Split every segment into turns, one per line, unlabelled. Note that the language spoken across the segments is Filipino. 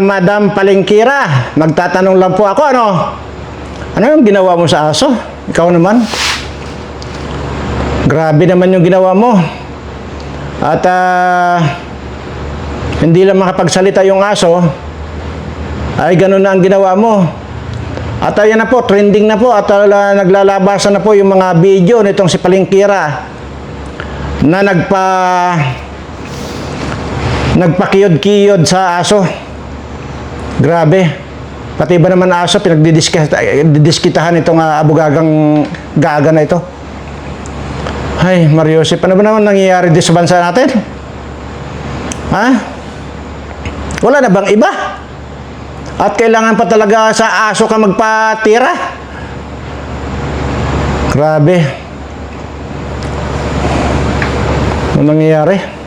Madam Palengkira, magtatanong lang po ako, ano? Ano yung ginawa mo sa aso? Ikaw naman? Grabe naman yung ginawa mo. At ah, hindi lang makapagsalita yung aso, ay ganun na ang ginawa mo. At ayan na po, trending na po at ah, naglalabasan na po yung mga video nitong si Palengkira na nagpa nagpakiyod-kiyod sa aso. Grabe. Pati ba naman aso, pinagdidiskitahan itong uh, abugagang gaga na ito. Ay, Mariosip, ano ba naman nangyayari dito sa bansa natin? Ha? Wala na bang iba? At kailangan pa talaga sa aso ka magpatira? Grabe. Ano nangyayari?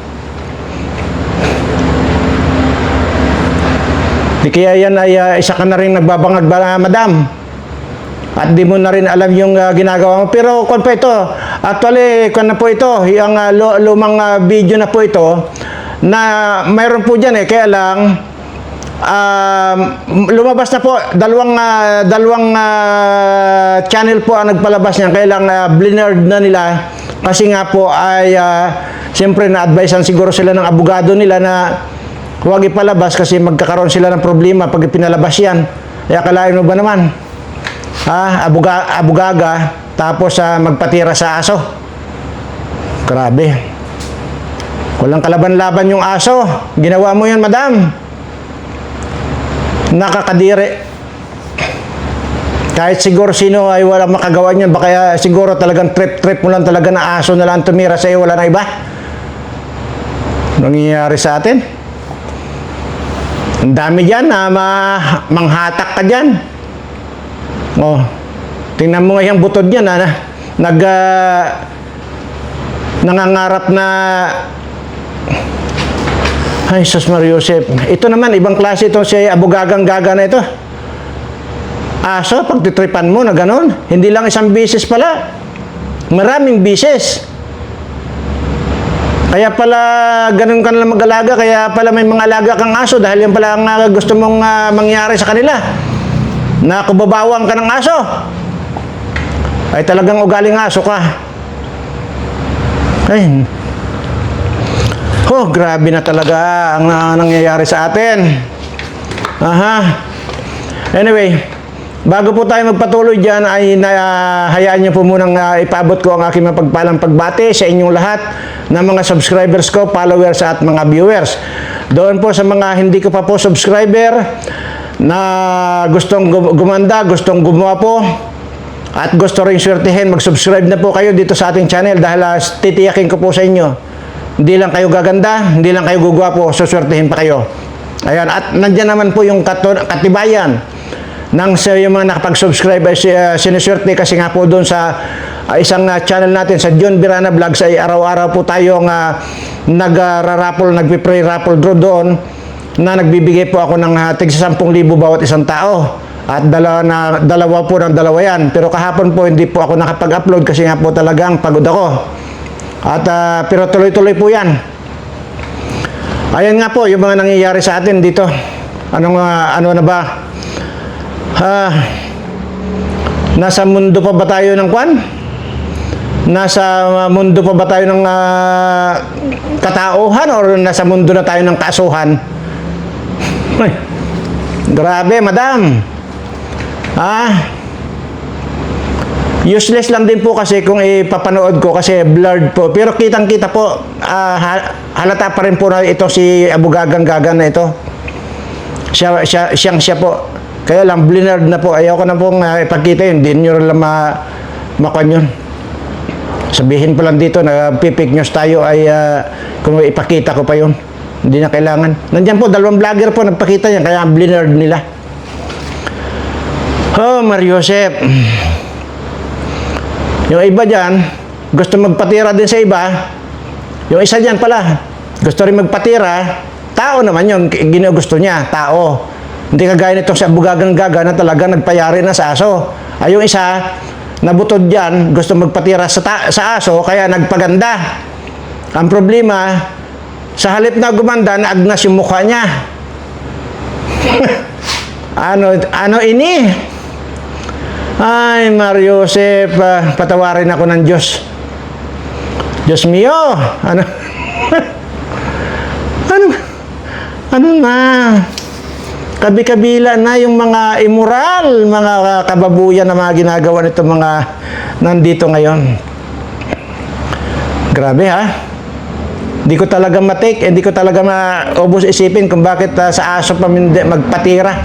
Di kaya yan ay ah, isa ka na rin nagbabangag ba, madam? At di mo na rin alam yung ah, ginagawa mo. Pero kung pa ito, actually, kung na po ito, yung ah, lu- lumang ah, video na po ito, na mayroon po dyan eh, kaya lang, um, lumabas na po, dalawang, ah, dalawang ah, channel po ang nagpalabas niyan, kaya lang ah, blinerd na nila, kasi nga po ay, uh, siyempre na-advisean siguro sila ng abogado nila na huwag ipalabas kasi magkakaroon sila ng problema pag pinalabas yan. Kaya kalain mo ba naman? Ha? Abuga, abugaga, tapos ah, magpatira sa aso. Grabe. Walang kalaban-laban yung aso. Ginawa mo yan, madam. Nakakadiri. Kahit siguro sino ay walang makagawa niyan, baka siguro talagang trip-trip mo lang talaga na aso na lang tumira sa iyo, wala na iba. Nangyayari sa atin. Ang dami dyan na ma manghatak ka dyan. Oh, tingnan mo nga yung butod niya na nag ah, nangangarap na ay, Sus Mario Joseph. Ito naman, ibang klase ito si Abugagang Gaga na ito. Aso, pagtitripan mo na ganon. Hindi lang isang bisis pala. Maraming bisis. Kaya pala ganun ka na mag-alaga, kaya pala may mga alaga kang aso dahil yan pala ang ah, gusto mong ah, mangyari sa kanila. Na kubabawang ka ng aso. Ay talagang ugaling aso ka. Ay. Oh, grabe na talaga ang ah, nangyayari sa atin. Aha. Anyway, bago po tayo magpatuloy dyan ay hayaan niyo po munang ah, ipabot ko ang aking mapagpalang pagbati sa inyong lahat na mga subscribers ko, followers at mga viewers. Doon po sa mga hindi ko pa po subscriber na gustong gum- gumanda, gustong gumawa po at gusto rin swertihin, mag-subscribe na po kayo dito sa ating channel dahil ah, titiyakin ko po sa inyo. Hindi lang kayo gaganda, hindi lang kayo gugwapo, suswertihin pa kayo. Ayan, at nandyan naman po yung katibayan ng sa yung mga nakapag-subscribe ay uh, sinuswerte kasi nga po doon sa ah, isang ah, channel natin sa John Birana Vlogs ay araw-araw po tayong uh, nag-raffle, nagpi-pray raffle draw doon na nagbibigay po ako ng uh, tig 10,000 bawat isang tao. At dalawa, na, dalawa po ng dalawa yan. Pero kahapon po hindi po ako nakapag-upload kasi nga po talagang pagod ako. At ah, pero tuloy-tuloy po 'yan. Ayan nga po yung mga nangyayari sa atin dito. Anong ah, ano na ba? Ah, nasa mundo pa ba tayo ng kwan? Nasa ah, mundo pa ba tayo ng ah, katauhan or nasa mundo na tayo ng kasuhan? Ay, grabe, madam. Ah, Useless lang din po kasi kung ipapanood ko kasi blurred po. Pero kitang-kita po, ha- halata pa rin po na ito si Abugagang Gaga na ito. Siya, siya, siyang siya po. Kaya lang, blurred na po. Ayaw ko na pong ah, ipakita yun. Hindi nyo lang ma, makwan yun. Sabihin pa lang dito na pipik news tayo ay ah, kung ipakita ko pa yun. Hindi na kailangan. Nandiyan po, dalawang vlogger po nagpakita yan. Kaya blurred nila. Oh, Mario Joseph. Yung iba dyan, gusto magpatira din sa iba. Yung isa dyan pala, gusto rin magpatira. Tao naman yun, ginugusto niya, tao. Hindi kagaya nitong sa bugagang gaga na talaga nagpayari na sa aso. Ay yung isa, nabutod dyan, gusto magpatira sa, ta- sa aso, kaya nagpaganda. Ang problema, sa halip na gumanda, naagnas yung mukha niya. ano, ano ini? Ay, Mario Joseph, ah, patawarin ako ng Diyos. Diyos mio, ano? ano? Ano na? Kabi-kabila na yung mga immoral, mga kababuyan na mga ginagawa nito mga nandito ngayon. Grabe ha? Di ko talaga matik, eh, di ko talaga maubos isipin kung bakit ah, sa aso pa hindi magpatira.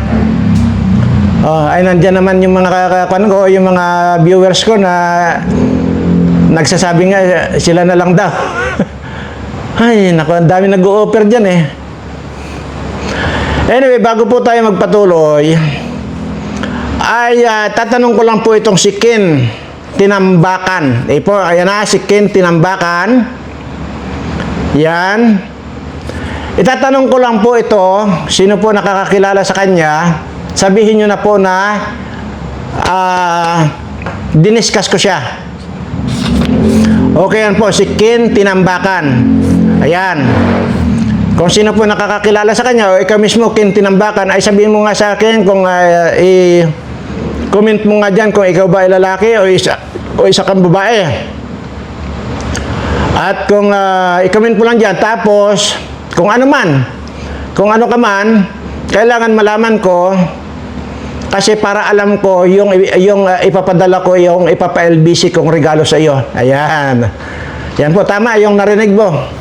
Oh, ay nandiyan naman yung mga kakakuan ko, yung mga viewers ko na nagsasabi nga eh, sila na lang daw. ay, naku, ang dami nag-o-offer dyan eh. Anyway, bago po tayo magpatuloy, ay ah, tatanong ko lang po itong si Ken Tinambakan. Eh po, ayan na, si Ken Tinambakan. Yan. Itatanong ko lang po ito, sino po nakakakilala sa kanya, sabihin nyo na po na ah, diniscuss ko siya. Okay yan po, si Ken Tinambakan. Ayan. Kung sino po nakakakilala sa kanya, o ikaw mismo, Ken Tinambakan, ay sabihin mo nga sa akin kung ah, i- comment mo nga dyan kung ikaw ba ay lalaki o isa, o isa kang babae. At kung ah, i-comment mo lang dyan, tapos kung ano man, kung ano ka man, kailangan malaman ko kasi para alam ko yung yung ah, ipapadala ko yung ipapa-LBC kong regalo sa iyo. Ayan. Yan po tama yung narinig mo.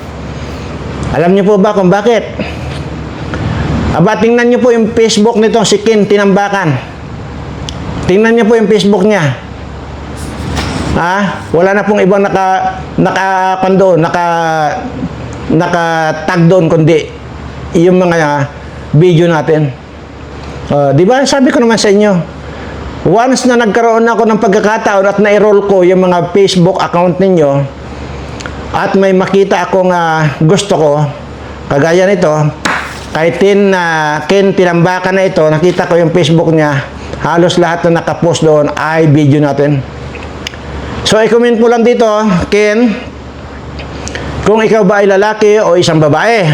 Alam niyo po ba kung bakit? Aba, tingnan niyo po yung Facebook nito si Ken Tinambakan. Tingnan niyo po yung Facebook niya. Ha? Wala na pong ibang naka naka doon, naka naka-tag doon kundi yung mga video natin. Uh, di ba? Sabi ko naman sa inyo, once na nagkaroon ako ng pagkakataon at na-enroll ko yung mga Facebook account ninyo at may makita akong ah, gusto ko, kagaya nito, kay Tin, na Ken Tinambakan na ito, nakita ko yung Facebook niya, halos lahat na nakapost doon ay video natin. So, i-comment mo lang dito, Ken, kung ikaw ba ay lalaki o isang babae.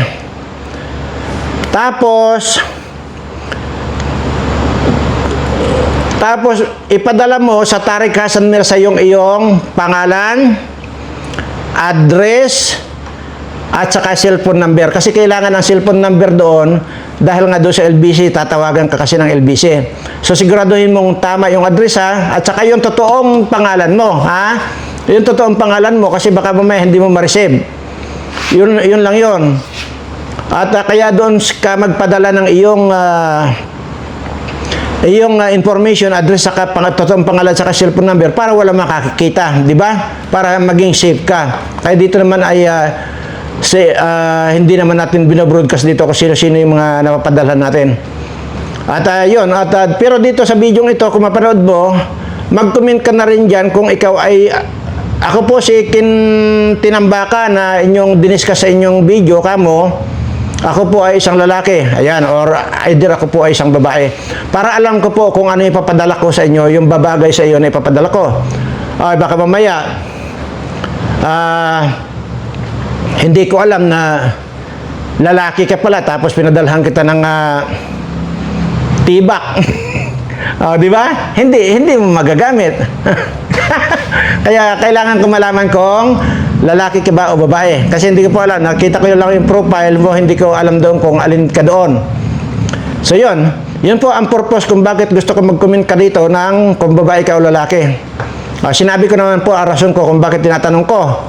Tapos, tapos ipadala mo sa Tariq Hasan Mirza yung iyong pangalan, address, at saka cellphone number. Kasi kailangan ng cellphone number doon dahil nga doon sa LBC, tatawagan ka kasi ng LBC. So siguraduhin mong tama yung address ha, at saka yung totoong pangalan mo ha. Yung totoong pangalan mo kasi baka mamaya hindi mo ma-receive. Yun, yun lang yun. At ah, kaya doon ka magpadala ng iyong ah, iyong ah, information, address, saka pang, totoong pangalan, saka cellphone number para wala makakita, di ba? Para maging safe ka. Kaya dito naman ay ah, si, ah, hindi naman natin binobroadcast dito kung sino-sino yung mga napapadalhan natin. At ah, yun, at, ah, pero dito sa video ito, kung mapanood mo, mag-comment ka na rin dyan kung ikaw ay ako po si Kin Tinambaka na inyong diniskas sa inyong video kamo. Ako po ay isang lalaki. Ayan, or either ako po ay isang babae. Para alam ko po kung ano ipapadala ko sa inyo, yung babagay sa iyo na ipapadala ko. Ay, baka mamaya, ah, hindi ko alam na lalaki ka pala tapos pinadalhan kita ng ah, tibak. oh, di ba? Hindi, hindi mo magagamit. Kaya kailangan ko malaman kung lalaki ka ba o babae. Kasi hindi ko po alam. Nakita ko lang yung profile mo, hindi ko alam doon kung alin ka doon. So yun, yun po ang purpose kung bakit gusto ko mag-comment ka dito ng kung babae ka o lalaki. Ah, sinabi ko naman po ang rason ko kung bakit tinatanong ko.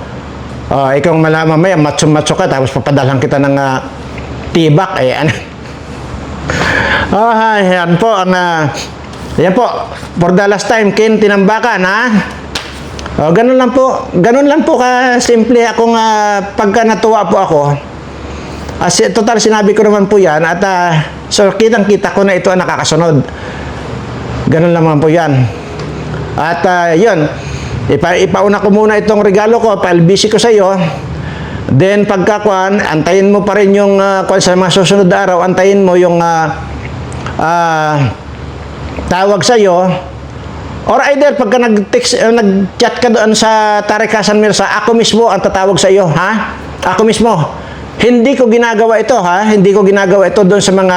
Ah, ikaw malaman mamaya, matso-matso ka, tapos papadalhan kita ng ah, tibak. Ayan. Ah, yan po ang ah, yan po. For the last time, Ken Tinambakan, ha? Oh, ganun lang po. Ganun lang po ka simple akong ah, pagka natuwa po ako. As total sinabi ko naman po 'yan at ah, so kitang-kita ko na ito ang nakakasunod. Ganun lang po 'yan. At ah, 'yun. Ipa, ipauna ko muna itong regalo ko, pa-LBC ko sa iyo. Then pagkakuan, antayin mo pa rin yung uh, sa mga susunod na araw, antayin mo yung ah, ah, tawag sa iyo. Or either pagka nag-text, uh, nag-chat ka doon sa Tarek Hasan Mirza, ako mismo ang tatawag sa iyo, ha? Ako mismo. hindi ko ginagawa ito ha, hindi ko ginagawa ito doon sa mga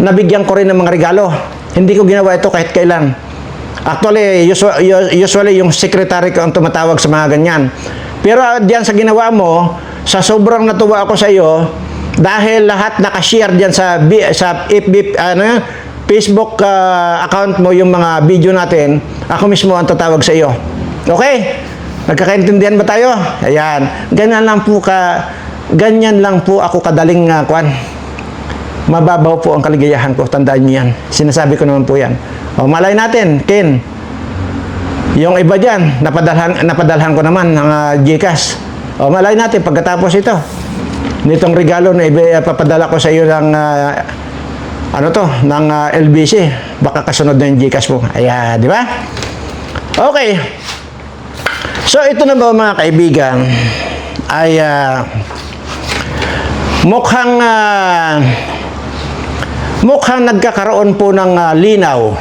nabigyan ko rin ng mga regalo. Hindi ko ginawa ito kahit kailan. Actually, usu- u- usually yung secretary ko ang tumatawag sa mga ganyan. Pero uh, diyan sa ginawa mo, sa sobrang natuwa ako sa iyo, dahil lahat nakashare diyan sa sa FB ano yan, Facebook uh, account mo yung mga video natin, ako mismo ang tatawag sa iyo. Okay? Nagkakaintindihan ba tayo? Ayan. Ganyan lang po ka ganyan lang po ako kadaling uh, kwan. Mababaw po ang kaligayahan ko. Tandaan niyo yan. Sinasabi ko naman po yan. O, malay natin, Ken. Yung iba dyan, napadalhan, napadalhan ko naman ng uh, Gcash. O, malay natin, pagkatapos ito, nitong regalo na iba, papadala ko sa iyo ng ah, ano to, ng ah, LBC. Baka kasunod na yung Gcash mo. Ayan, di ba? Okay. So, ito na ba mga kaibigan, ay ah, mukhang ah, mukhang nagkakaroon po ng ah, linaw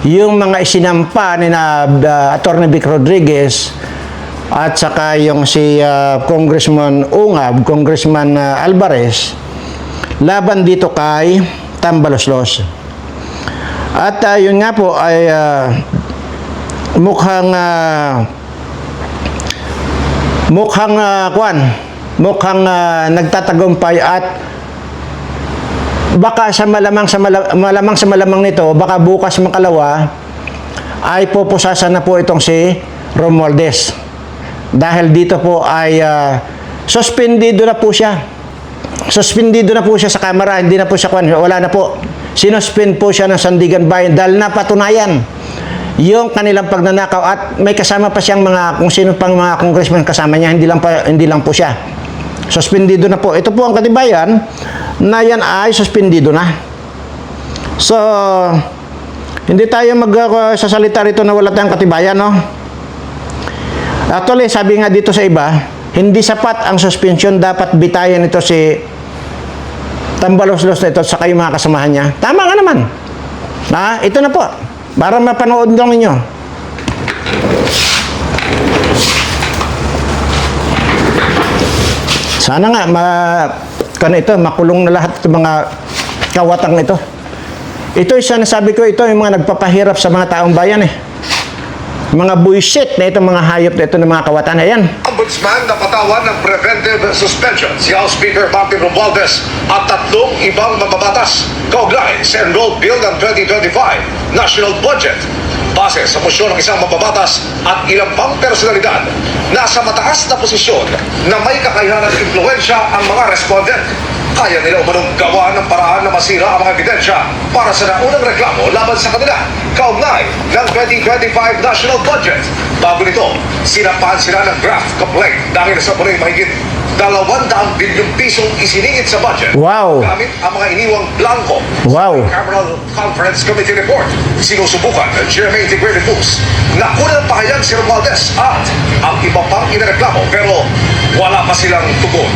yung mga isinampa ni na uh, Atty. Vic Rodriguez at saka yung si ah, Congressman Ungab, Congressman ah, Alvarez laban dito kay Tambaloslos. At ah, yun nga po ay ah, mukhang ah, mukhang ah, kwan mukhang ah, nagtatagumpay at baka sa malamang sa mala- malamang sa malamang nito baka bukas makalawa ay pupusasan na po itong si Romualdez dahil dito po ay ah, suspendido na po siya suspendido na po siya sa kamera hindi na po siya kwan wala na po. Sinuspend po siya ng Sandigan Bayan dahil napatunayan yung kanilang pagnanakaw at may kasama pa siyang mga kung sino pang mga congressman kasama niya hindi lang pa, hindi lang po siya. Suspendido na po. Ito po ang katibayan na yan ay suspendido na. So hindi tayo magsasalita rito na wala tayong katibayan no? Actually sabi nga dito sa iba hindi sapat ang suspension dapat bitayan ito si Tambaloslos na ito sa kayo mga kasamahan niya. Tama nga naman. Ha? Ito na po. Para mapanood lang ninyo. Sana nga ma kan ito makulong na lahat ng mga kawatang ito. Ito isa na sabi ko ito yung mga nagpapahirap sa mga taong bayan eh. Mga bullshit na itong mga hayop na ito ng mga kawatan. Ayan.
Ombudsman na patawan ng preventive suspension si House Speaker Martin Romualdez at tatlong ibang mababatas kaugnay sa Enrolled Bill ng 2025 National Budget. Base sa posyon ng isang mababatas at ilang pang personalidad, nasa mataas na posisyon na may kakayahan at impluensya ang mga respondent. Kaya nila umanong gawa ng paraan na masira ang mga ebidensya para sa naunang reklamo laban sa kanila kaugnay ng 2025 National Budget. Bago nito, sinampahan sila ng draft complaint dahil sa muling mahigit 200 bilyong pisong isiningit sa budget
Wow.
gamit ang mga iniwang blanco
Wow.
sa Cameral Conference Committee report. Sinusubukan ng GMA Integrated News na kunan ng pahayag si Romualdez at ang iba pang inareklamo pero wala pa silang tugon.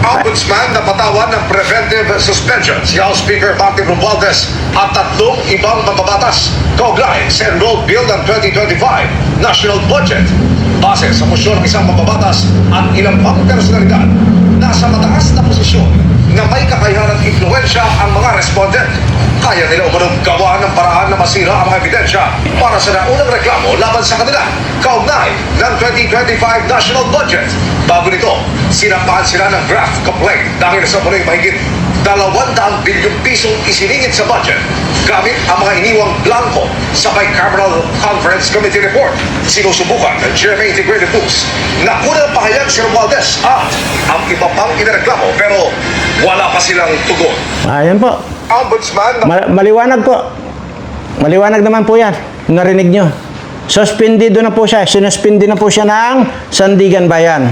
Ombudsman na patawan ng preventive suspension si House Speaker Martin Romualdez at tatlong ibang mababatas kaugnay sa Enrolled Bill ng 2025 National Budget. Base sa posyon ng isang mababatas at ilang pang personalidad, nasa mataas na posisyon na may kakayahan at impluensya ang mga respondent. Kaya nila umanong gawa ng paraan na masira ang mga ebidensya para sa naunang reklamo laban sa kanila kaugnay ng 2025 National Budget. Bago nito, sinampahan sila ng draft complaint dahil sa muling mahigit 200 bilyong pisong isiningit sa budget gamit ang mga iniwang blanco sa Bicameral Conference Committee report. Sinusubukan ng GMA Integrated News na kunang pahayag si Romualdez at ang iba pang inareklamo pero wala pa silang tugon.
Ayan po.
Ombudsman na
Ma- maliwanag po. Maliwanag naman po yan. Narinig nyo. Suspendido na po siya. Sinuspindi na po siya ng Sandigan Bayan.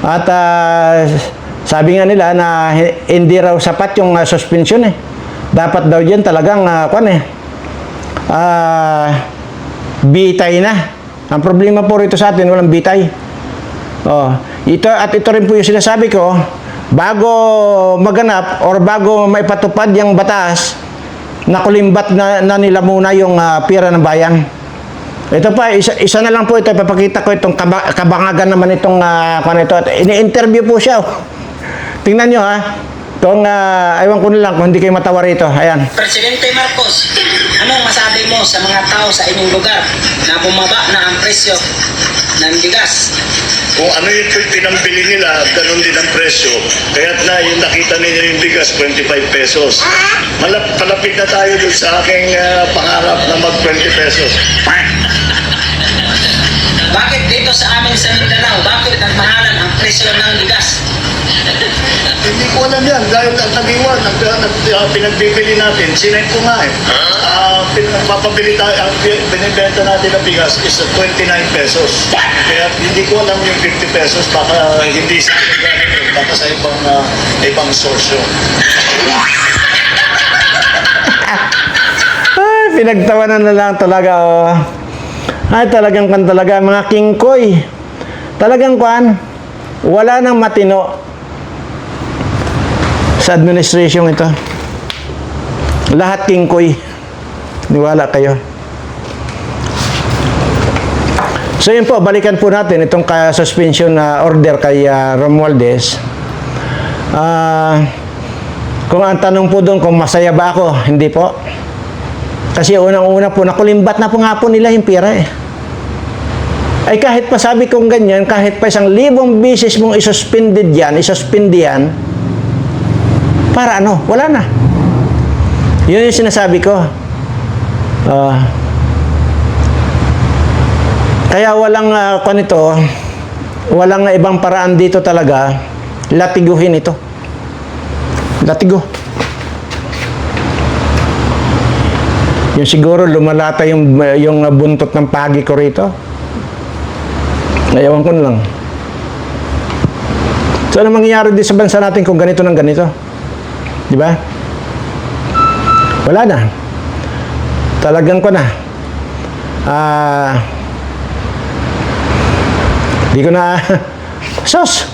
At ah, sabi nga nila na hi- hindi raw sapat yung ah, suspension eh. Dapat daw yan talagang uh, kwan eh. Ah, bitay na. Ang problema po rito sa atin, walang bitay. Oh, ito at ito rin po yung sinasabi ko, bago maganap or bago maipatupad yung batas, nakulimbat na, na nila muna yung ah, pira ng bayan. Ito pa, isa, isa na lang po ito. Papakita ko itong kaba, kabangagan naman itong uh, kung ito. Ini-interview po siya. oh. Tingnan nyo ha. Itong, uh, ewan ko na lang kung hindi kayo matawa rito. Ayan.
Presidente Marcos, anong masabi mo sa mga tao sa inyong lugar na bumaba na ang presyo ng bigas?
Kung ano yung pinambili nila, ganun din ang presyo. Kaya't na yung nakita ninyo yung bigas, 25 pesos. Malap, palapit na tayo dun sa aking ah, pangarap na mag 20 pesos.
Bakit dito sa amin sa Mindanao, bakit nagmahalan ang presyo ng bigas?
Hindi ko alam yan dahil ang tagiwan, ang, ang, ang pinagbibili natin, sinay ko nga eh. Ah, pinagpapabili tayo, ang pi- binibenta natin ng bigas is 29 pesos. Kaya hindi ko alam yung 50 pesos, baka hindi sa akin galing yun, baka sa ibang, ah, ibang source yun.
Ay, pinagtawanan na lang talaga, oh. Ay, talagang kan talaga, mga kingkoy. Talagang kwan, wala nang matino sa administration ito. Lahat kingkoy. Niwala kayo. So yun po, balikan po natin itong suspension na order kay ah, Romualdez. Ah, kung ang tanong po doon kung masaya ba ako, hindi po. Kasi unang-una po, nakulimbat na po nga po nila yung pera eh. Ay kahit pa sabi kong ganyan, kahit pa isang libong bisis mong isuspended yan, isuspend yan, para ano, wala na. Yun yung sinasabi ko. Ah, kaya walang uh, ito, walang ibang paraan dito talaga, latiguhin ito. Latigo. Yung siguro lumalata yung yung buntot ng pagi ko rito. Ngayon ko na lang. So ano mangyayari din sa bansa natin kung ganito ng ganito? Di ba? Wala na. Talagang ko na. Ah... di ko na... Sos!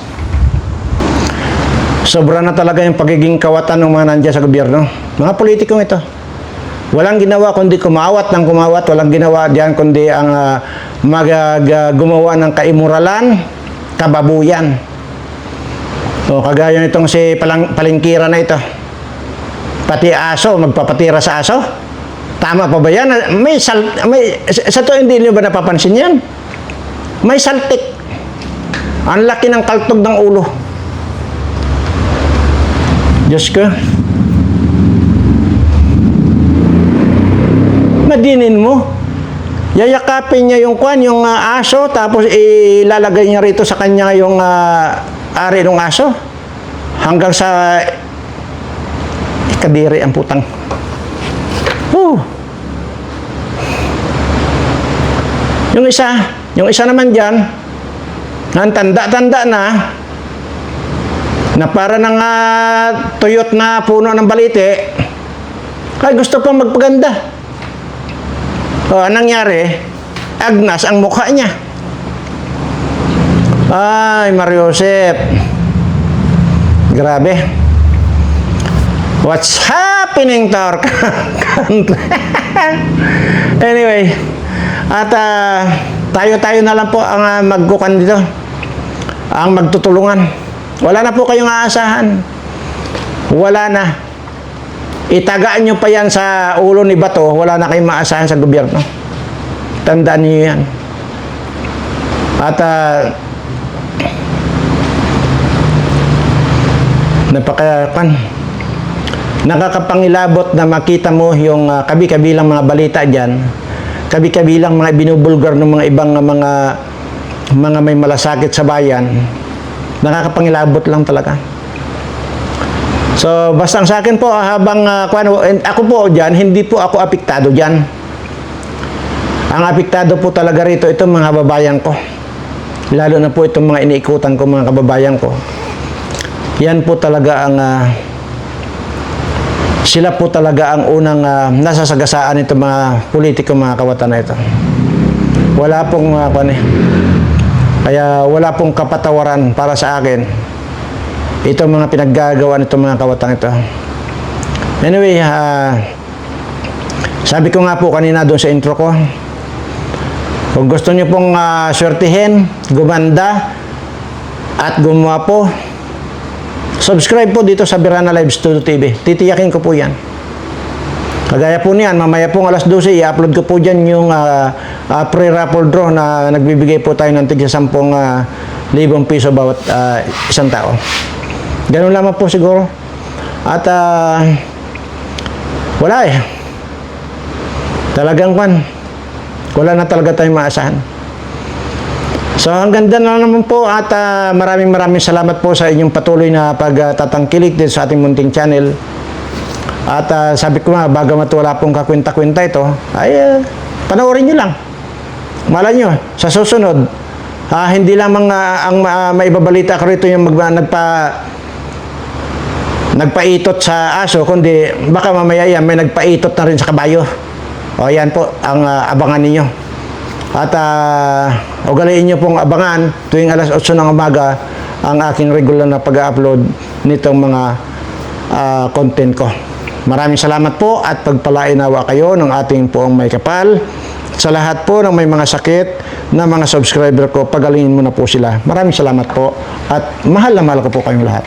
Sobra na talaga yung pagiging kawatan ng mga nandiyan sa gobyerno. Mga politikong ito. Walang ginawa kundi kumawat ng kumawat. Walang ginawa diyan kundi ang ah, mag, ah, ng kaimuralan, kababuyan. O kagaya nitong si palang, palingkira na ito. Pati aso, magpapatira sa aso. Tama pa ba yan? May sal, may, sa to hindi niyo ba napapansin yan? May saltik. Ang laki ng kaltog ng ulo. Diyos ko. Madinin mo. Yayakapin niya yung kwan, yung ah, aso, tapos ilalagay niya rito sa kanya yung ah, ari ng aso. Hanggang sa kadiri ang putang. Whew. Yung isa, yung isa naman dyan, ang tanda-tanda na, na para ng ah, tuyot na puno ng balite, ay gusto pang magpaganda. O, anong nangyari? Agnas ang mukha niya. Ay, Mariosep. Grabe. What's happening to our country? anyway, at ah, tayo-tayo na lang po ang uh, magkukan dito. Ang magtutulungan. Wala na po kayong aasahan. Wala na. Itagaan nyo pa yan sa ulo ni Bato, wala na kayong maasahan sa gobyerno. Tandaan niyo yan. At ah, napakapan nakakapangilabot na makita mo yung ah, kabi-kabilang mga balita diyan kabi-kabilang mga binubulgar ng mga ibang ah, mga mga may malasakit sa bayan. Nakakapangilabot lang talaga. So basta sa akin po ah, habang and ako po diyan hindi po ako apektado diyan ang apektado po talaga rito itong mga babayan ko. Lalo na po itong mga iniikutan ko mga kababayan ko. Yan po talaga ang ah, sila po talaga ang unang uh, nasasagasaan itong mga politiko mga kawatan na ito. Wala pong uh, kwan eh. Kaya wala pong kapatawaran para sa akin itong mga pinaggagawa nitong mga kawatan ito. Anyway, ah, sabi ko nga po kanina doon sa intro ko, Kung gusto niyo pong uh, swertihin, gumanda, at gumawa po, subscribe po dito sa Birana Live Studio TV. Titiyakin ko po yan. Kagaya po niyan, mamaya pong alas 12, i-upload ko po dyan yung ah, ah, pre-raffle draw na nagbibigay po tayo ng tigsa 10 uh, libong piso bawat ah, isang tao. Ganun lamang po siguro. At ah, wala eh. Talagang kwan. Wala na talaga tayong maasahan. So hanggang dyan na naman po at ah, maraming maraming salamat po sa inyong patuloy na pagtatangkilik din sa ating munting channel. At ah, sabi ko nga, bagamat wala pong kakwenta-kwenta ito, ay ah, panoorin nyo lang. Malay nyo, sa susunod, ah, hindi lamang ah, ang ah, maibabalita ko rito yung mag, nagpa nagpaitot sa aso, kundi baka mamaya yan may nagpaitot na rin sa kabayo. O yan po ang ah, abangan ninyo. At uh, ugaliin nyo pong abangan tuwing alas 8 ng umaga ang aking regular na pag-upload nitong mga ah, content ko. Maraming salamat po at pagpalainawa kayo ng ating poong may kapal. Sa lahat po ng may mga sakit na mga subscriber ko, pagalingin mo na po sila. Maraming salamat po at mahal na mahal ko po kayong lahat.